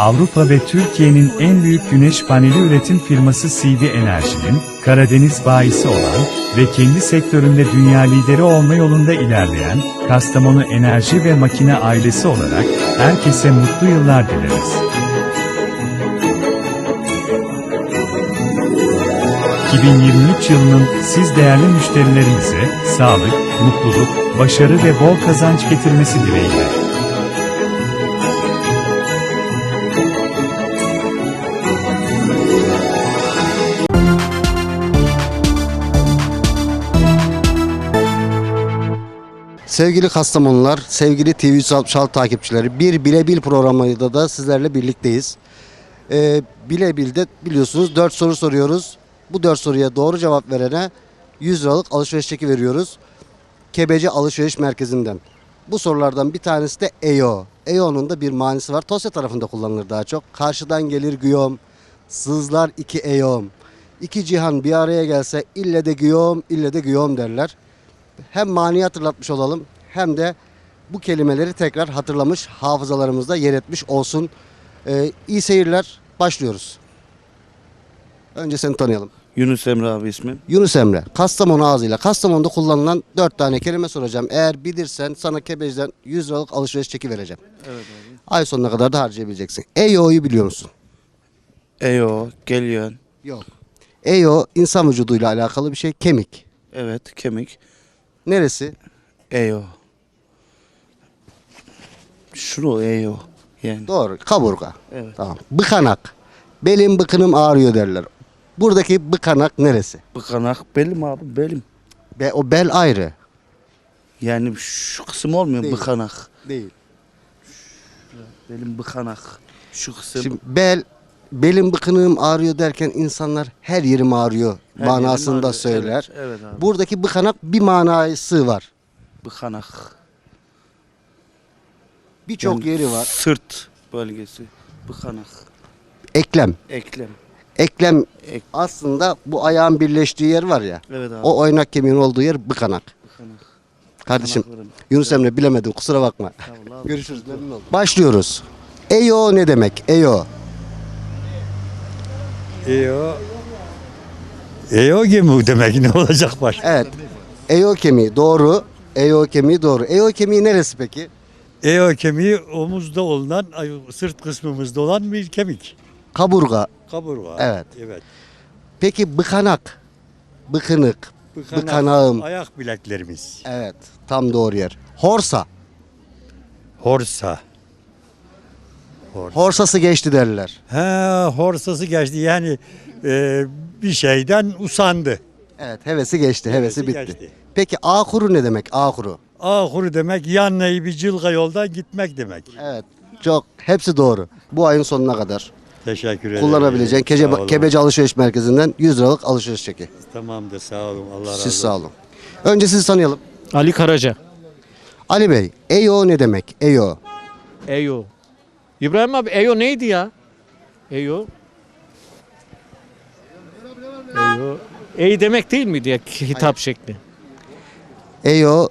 Avrupa ve Türkiye'nin en büyük güneş paneli üretim firması CV Enerji'nin, Karadeniz bayisi olan ve kendi sektöründe dünya lideri olma yolunda ilerleyen, Kastamonu Enerji ve Makine ailesi olarak herkese mutlu yıllar dileriz. 2023 yılının siz değerli müşterilerimize sağlık, mutluluk, başarı ve bol kazanç getirmesi dileğiyle. Sevgili Kastamonular, sevgili TV 366 takipçileri, bir Bilebil programıyla da sizlerle birlikteyiz. Ee, Bilebil'de biliyorsunuz 4 soru soruyoruz. Bu 4 soruya doğru cevap verene 100 liralık alışveriş çeki veriyoruz. Kebeci Alışveriş Merkezi'nden. Bu sorulardan bir tanesi de EYO. EYO'nun da bir manisi var. Tosya tarafında kullanılır daha çok. Karşıdan gelir güyom, sızlar iki EYOM. İki cihan bir araya gelse ille de güyom, ille de güyom derler hem maniyi hatırlatmış olalım hem de bu kelimeleri tekrar hatırlamış hafızalarımızda yer etmiş olsun. Ee, iyi seyirler başlıyoruz. Önce seni tanıyalım. Yunus Emre abi ismim. Yunus Emre, Kastamonu ağzıyla Kastamonu'da kullanılan dört tane kelime soracağım. Eğer bilirsen sana Kebeci'den 100 liralık alışveriş çeki vereceğim. Evet abi. Ay sonuna kadar da harcayabileceksin. EYO'yu biliyor musun? Eyo, geliyor. Yok. EYO insan vücuduyla alakalı bir şey. Kemik. Evet, kemik. Neresi? Eyo. Şunu eyo. Yani. Doğru. Kaburga. Evet. Tamam. Bıkanak. Belim bıkınım ağrıyor derler. Buradaki bıkanak neresi? Bıkanak belim abi belim. Be, o bel ayrı. Yani şu kısım olmuyor Değil. bıkanak. Değil. Belim bıkanak. Şu kısım. Şimdi bel belim bıkınığım ağrıyor derken insanlar her yerim ağrıyor Her yerim manasında ağrıyor. söyler. Evet, evet abi. Buradaki bıkanak bir manası var. Bıkanak. Birçok yeri var. Sırt bölgesi. Bıkanak. Eklem. Eklem. Eklem Ek- aslında bu ayağın birleştiği yer var ya. Evet abi. O oynak kemiğin olduğu yer bıkanak. Bıkanak. Kardeşim Bıkanaklarım. Yunus Emre bilemedim kusura bakma. Görüşürüz memnun oldum. Başlıyoruz. EYO ne demek? EYO. EO EO gemi demek ne olacak başka? Evet. EYO kemiği doğru. EYO kemiği doğru. EYO kemiği neresi peki? EO kemiği omuzda olunan, ay, sırt kısmımızda olan bir kemik. Kaburga. Kaburga. Evet. Evet. Peki bıkanak. Bıkınık. Bıkanak, Bıkanağım. Ayak bileklerimiz. Evet. Tam doğru yer. Horsa. Horsa. Horsası geçti derler. Ha, horsası geçti yani e, bir şeyden usandı. Evet. Hevesi geçti. Hevesi Hevesi bitti. geçti. Peki ahuru ne demek? Ahuru. Ahuru demek yanlayı bir cılga yoldan gitmek demek. Evet. Çok. Hepsi doğru. Bu ayın sonuna kadar Teşekkür ederim. kullanabileceğin Sağ Kece, olun. Kebeci Alışveriş Merkezi'nden 100 liralık alışveriş çeki. Tamamdır sağ olun Allah razı olsun. Siz sağ olun. Önce sizi tanıyalım. Ali Karaca. Ali Bey, EYO ne demek? EYO. Eyo. İbrahim abi Eyo neydi ya? Eyo. Eyo. Ey demek değil miydi ya hitap şekli? EYO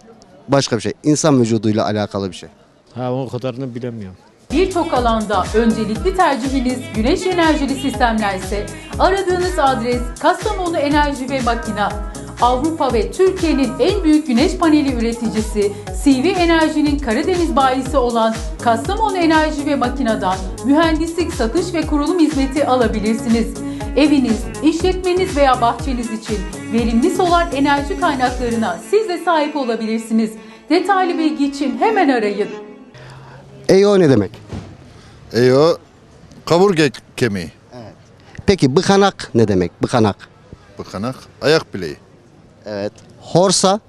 başka bir şey. İnsan vücuduyla alakalı bir şey. Ha o kadarını bilemiyorum. Birçok alanda öncelikli tercihiniz güneş enerjili sistemlerse aradığınız adres Kastamonu Enerji ve Makina. Avrupa ve Türkiye'nin en büyük güneş paneli üreticisi CV Enerji'nin Karadeniz bayisi olan Kastamonu Enerji ve Makina'dan mühendislik, satış ve kurulum hizmeti alabilirsiniz. Eviniz, işletmeniz veya bahçeniz için verimli solar enerji kaynaklarına siz de sahip olabilirsiniz. Detaylı bilgi için hemen arayın. EYO ne demek? Eyo kaburga kemiği, Peki bıkanak ne demek? Bıkanak. bıkanak, ayak bileği, Evet. Horsa.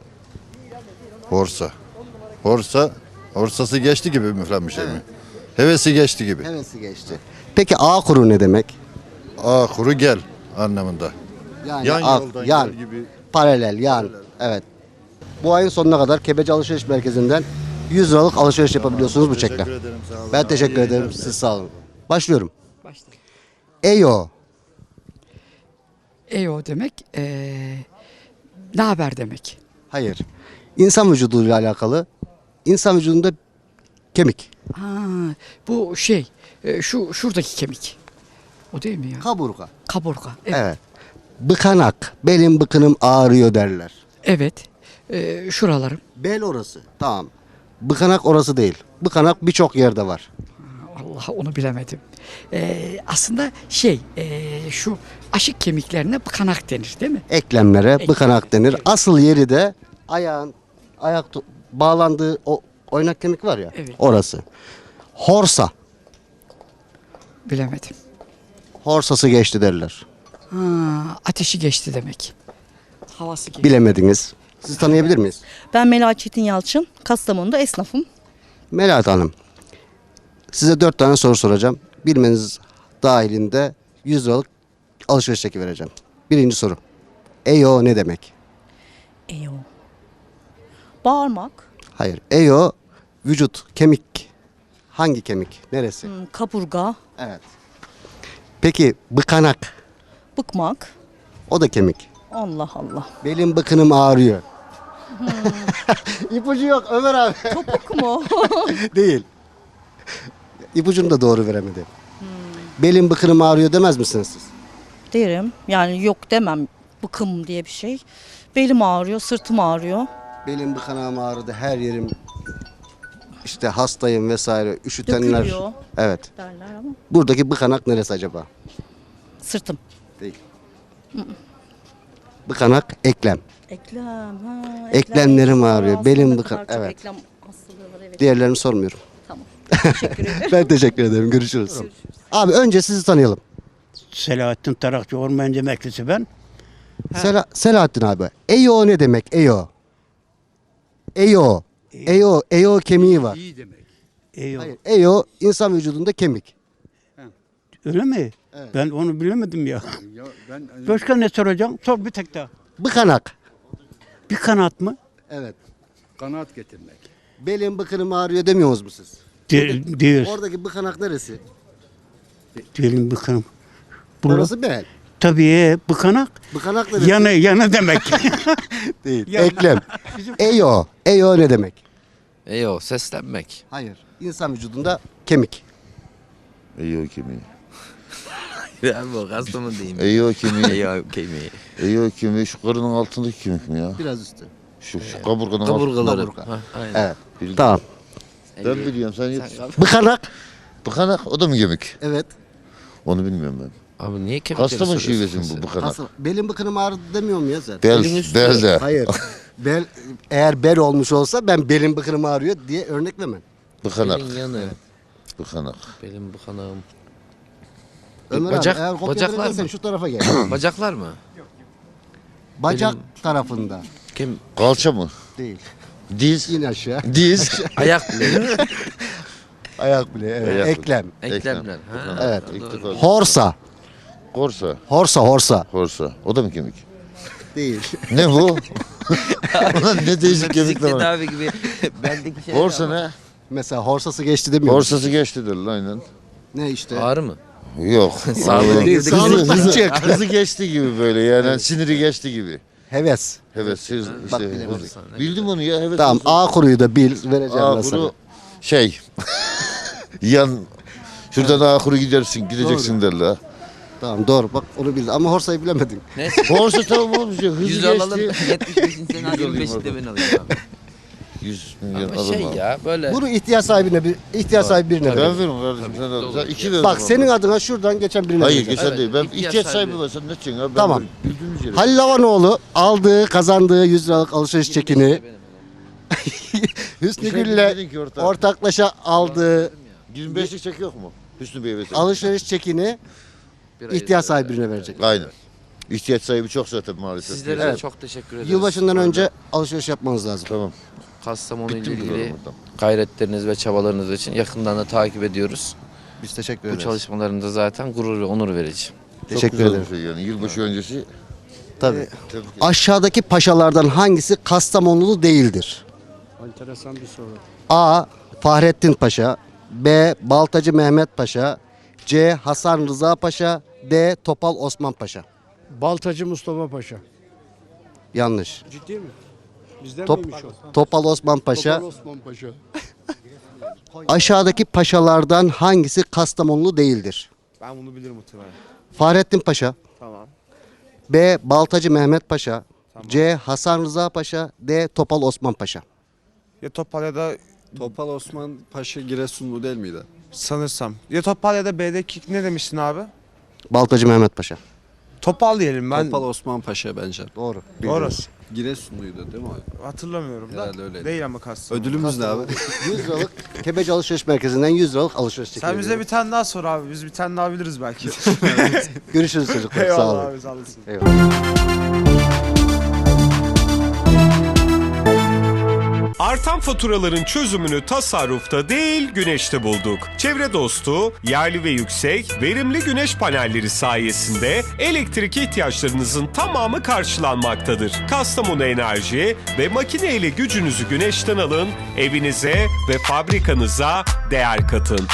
horsa. Horsa, horsası geçti gibi müflenmiş mi? Hevesi geçti gibi. Hevesi geçti. Peki ahuru ne demek? A kuru gel anlamında. Yani Yan ak- yoldan yan, gel gibi. Paralel, yan. Evet. Bu ayın sonuna kadar Kebeci Alışveriş Merkezi'nden 100 liralık alışveriş yapabiliyorsunuz bu çekle. Teşekkür ederim sağ olun. Ben teşekkür ederim. Siz sağ olun. Başlıyorum. EYO. EO demek eee ne haber demek. Hayır. İnsan vücuduyla alakalı. İnsan vücudunda kemik. Ha, bu şey e, şu şuradaki kemik. O değil mi ya? Kaburga. Kaburga. Evet. Evet. Bıkanak. Belim bıkınım ağrıyor derler. Evet. E, şuralarım. Bel orası. Tamam. Bıkanak orası değil. Bıkanak birçok yerde var. Allah onu bilemedim. E, aslında şey e, şu aşık kemiklerine bıkanak denir değil mi? Eklemlere bıkanak denir. Asıl yeri de ayağın ayak tu- bağlandığı o oynak kemik var ya. Evet. Orası. Horsa. Bilemedim. Horsası geçti derler. Ha, ateşi geçti demek. Havası geçti. Bilemediniz. Siz tanıyabilir miyiz? Ben Melahat Çetin Yalçın. Kastamonu'da esnafım. Melahat Hanım. Size dört tane soru soracağım. Bilmeniz dahilinde 100 liralık alışveriş çeki vereceğim. Birinci soru. EYO ne demek? Eyo. Bağırmak. Hayır. EYO vücut, kemik. Hangi kemik? Neresi? hmm, Kaburga. Evet. Peki bıkanak. Bıkmak. O da kemik. Allah Allah. Belim bıkınım ağrıyor. İpucu yok Ömer abi. Topuk mu? Değil. İpucunu da doğru veremedi. Belim bıkınım ağrıyor demez misiniz siz? Derim. Yani yok demem. Bıkım diye bir şey. Belim ağrıyor, sırtım ağrıyor. Belim bıkanağım ağrıdı her yerim işte hastayım vesaire üşütenler. Dökülüyor Evet. derler ama. Buradaki bıkanak neresi acaba? Sırtım. Değil. Bıkanak eklem. Eklem. Ha, Eklemlerim eklem. ağrıyor, Aslında belim çok evet. Eklem hastalığı var evet. Diğerlerini sormuyorum. Teşekkür ederim. ben teşekkür ederim. Görüşürüz. Abi önce sizi tanıyalım. Selahattin Tarakçı Ormancı emeklisi ben. Sela- Selahattin abi. EYO ne demek? EYO. EYO. EYO. EYO kemiği var. Eyvallah. Hayır. EYO insan vücudunda kemik. Öyle mi? Ben onu bilemedim ya. Başka ne soracağım? Sor bir tek daha. Bıkanak. Bir kanat mı? Evet. Kanat getirmek. Belim bıkınım ağrıyor demiyorsunuz mu siz? De, diyoruz. Oradaki bıkanak neresi? Diyelim bıkanım. Burada. Orası bel. Tabii bıkanak. Bıkanak neresi? Yanı yanı demek. Değil. Yanı. Eklem. EYO. EYO ne demek? Eyo seslenmek. Hayır. İnsan vücudunda kemik. Eyo kemiği. Ya bu kastamonu diyeyim. Eyo kemiği. Eyo kemiği. Eyo kemiği şu karının altındaki kemik mi ya? Biraz üstü. Şu, şu kaburganın Kaburgaları. kaburga. Ha, aynen. Evet. altı. Tamam. Ben biliyorum sen yok. Bıkanak. Bıkanak o da mı kemik? Evet. Onu bilmiyorum ben. Abi niye kemikleri Kastamonu soruyorsun şivesi mi bu bıkanak? Nasıl? Belim bıkınım ağrıdı demiyor mu ya sen? Bel, Elin üstü. belde. Hayır. bel eğer bel olmuş olsa ben belim bıkınım ağrıyor diye örneklemem. Bıkanak. Belin yanı. Bıkanak. Belim bıkanağım. Ömer Bacak- abi eğer kopya bacaklar mı? şu tarafa gel. Bacaklar mı? Bacak Benim- tarafında Kim? Kalça mı? değil. Diz. İn aşağı. Diz. Ayak bile. Ayak bile. Evet. Ayak bile. Eklem. Eklemler. Ha, Evet. İlk defa. Horsa. Korsa. Horsa horsa. Korsa. O da mı kemik? Değil. Ne bu? Ulan ne değişik Fizik kemikler var. tedavi gibi bendeki şey. Horsa ne? Mesela horsası geçti demiyor. Horsası geçti der lan aynen. Ne işte? Ağrı mı? Yok. Sağlığı Değil, girdik. Hızı, hızı geçti gibi böyle yani siniri geçti gibi. Heves. Evet siz Bak işte, bilemedim. hızı. bildim onu ya evet. Tamam. A kuruyu da bil vereceğim A ben sana. kuru şey yan şuradan A kuru gidersin gideceksin derler. Tamam doğru bak onu bildi ama horsayı bilemedin. Neyse. Borsa tamam olmuş ya hızı 100 geçti. alalım. 75'in sen al Yüz alayım 25'i de ben alayım abi. 100 milyon Ama alırım şey ya böyle. Bunu ihtiyaç sahibine bir ihtiyaç sahibi birine ver. Ben veririm kardeşim sen al. Sen iki ver. Bak senin adına şuradan geçen birine Hayır vereceğim. geçen Evet, değil. Ben ihtiyaç ihtiyaç sahibi sahibi. var sen ne abi? Ben Tamam. böyle Bildiğimiz yere. Halil Havanoğlu aldığı kazandığı 100 liralık alışveriş çekini Hüsnü Bir şey Gül'le demedin ki ortak. ortaklaşa aldığı 25'lik çek yok mu? Hüsnü Bey vesin. alışveriş çekini ihtiyaç sahibi birine verecek. Aynen. İhtiyaç sahibi çok zaten maalesef. Sizlere de Evet. çok teşekkür ederiz. Yılbaşından önce alışveriş yapmanız lazım. Tamam. Kastamonu ile ilgili gayretleriniz ve çabalarınız için yakından da takip ediyoruz. Biz teşekkür Bu ederiz. çalışmalarında zaten gurur ve onur verici. Çok Teşekkür güzel ederim. bir şey yani. Yılbaşı öncesi. Tabii. Tebrik. Aşağıdaki paşalardan hangisi Kastamonulu değildir? Enteresan bir soru. A. Fahrettin Paşa B. Baltacı Mehmet Paşa C. Hasan Rıza Paşa D. Topal Osman Paşa Baltacı Mustafa Paşa. Yanlış. Ciddi mi? Bizden Top, Topal Osman Paşa Osman Paşa. Aşağıdaki paşalardan hangisi Kastamonlu değildir? Ben bunu bilirim muhtemelen. Fahrettin Paşa, Tamam. B. Baltacı Mehmet Paşa, C. Hasan Rıza Paşa, D. Topal Osman Paşa. Ya Topal ya da Topal Osman Paşa Giresunlu değil miydi? sanırsam. Ya Topal ya da B'deki ne demiştin abi? Baltacı Mehmet Paşa. Topal diyelim ben. Topal Osman Paşa bence. Doğru. Doğru. Giresunluydu değil mi abi? Hatırlamıyorum da. Herhalde öyleydi. Değil ama kastım. Ödülümüz ne abi? 100 liralık Tepeci Alışveriş Merkezi'nden 100 liralık alışveriş Sen çekiyor. bize bir tane daha sor abi. Biz bir tane daha biliriz belki. Görüşürüz çocuklar. Sağ Eyvallah olun. abi sağ olasın. Artan faturaların çözümünü tasarrufta değil güneşte bulduk. Çevre dostu, yerli ve yüksek, verimli güneş panelleri sayesinde elektrik ihtiyaçlarınızın tamamı karşılanmaktadır. Kastamonu Enerji ve makine ile gücünüzü güneşten alın, evinize ve fabrikanıza değer katın.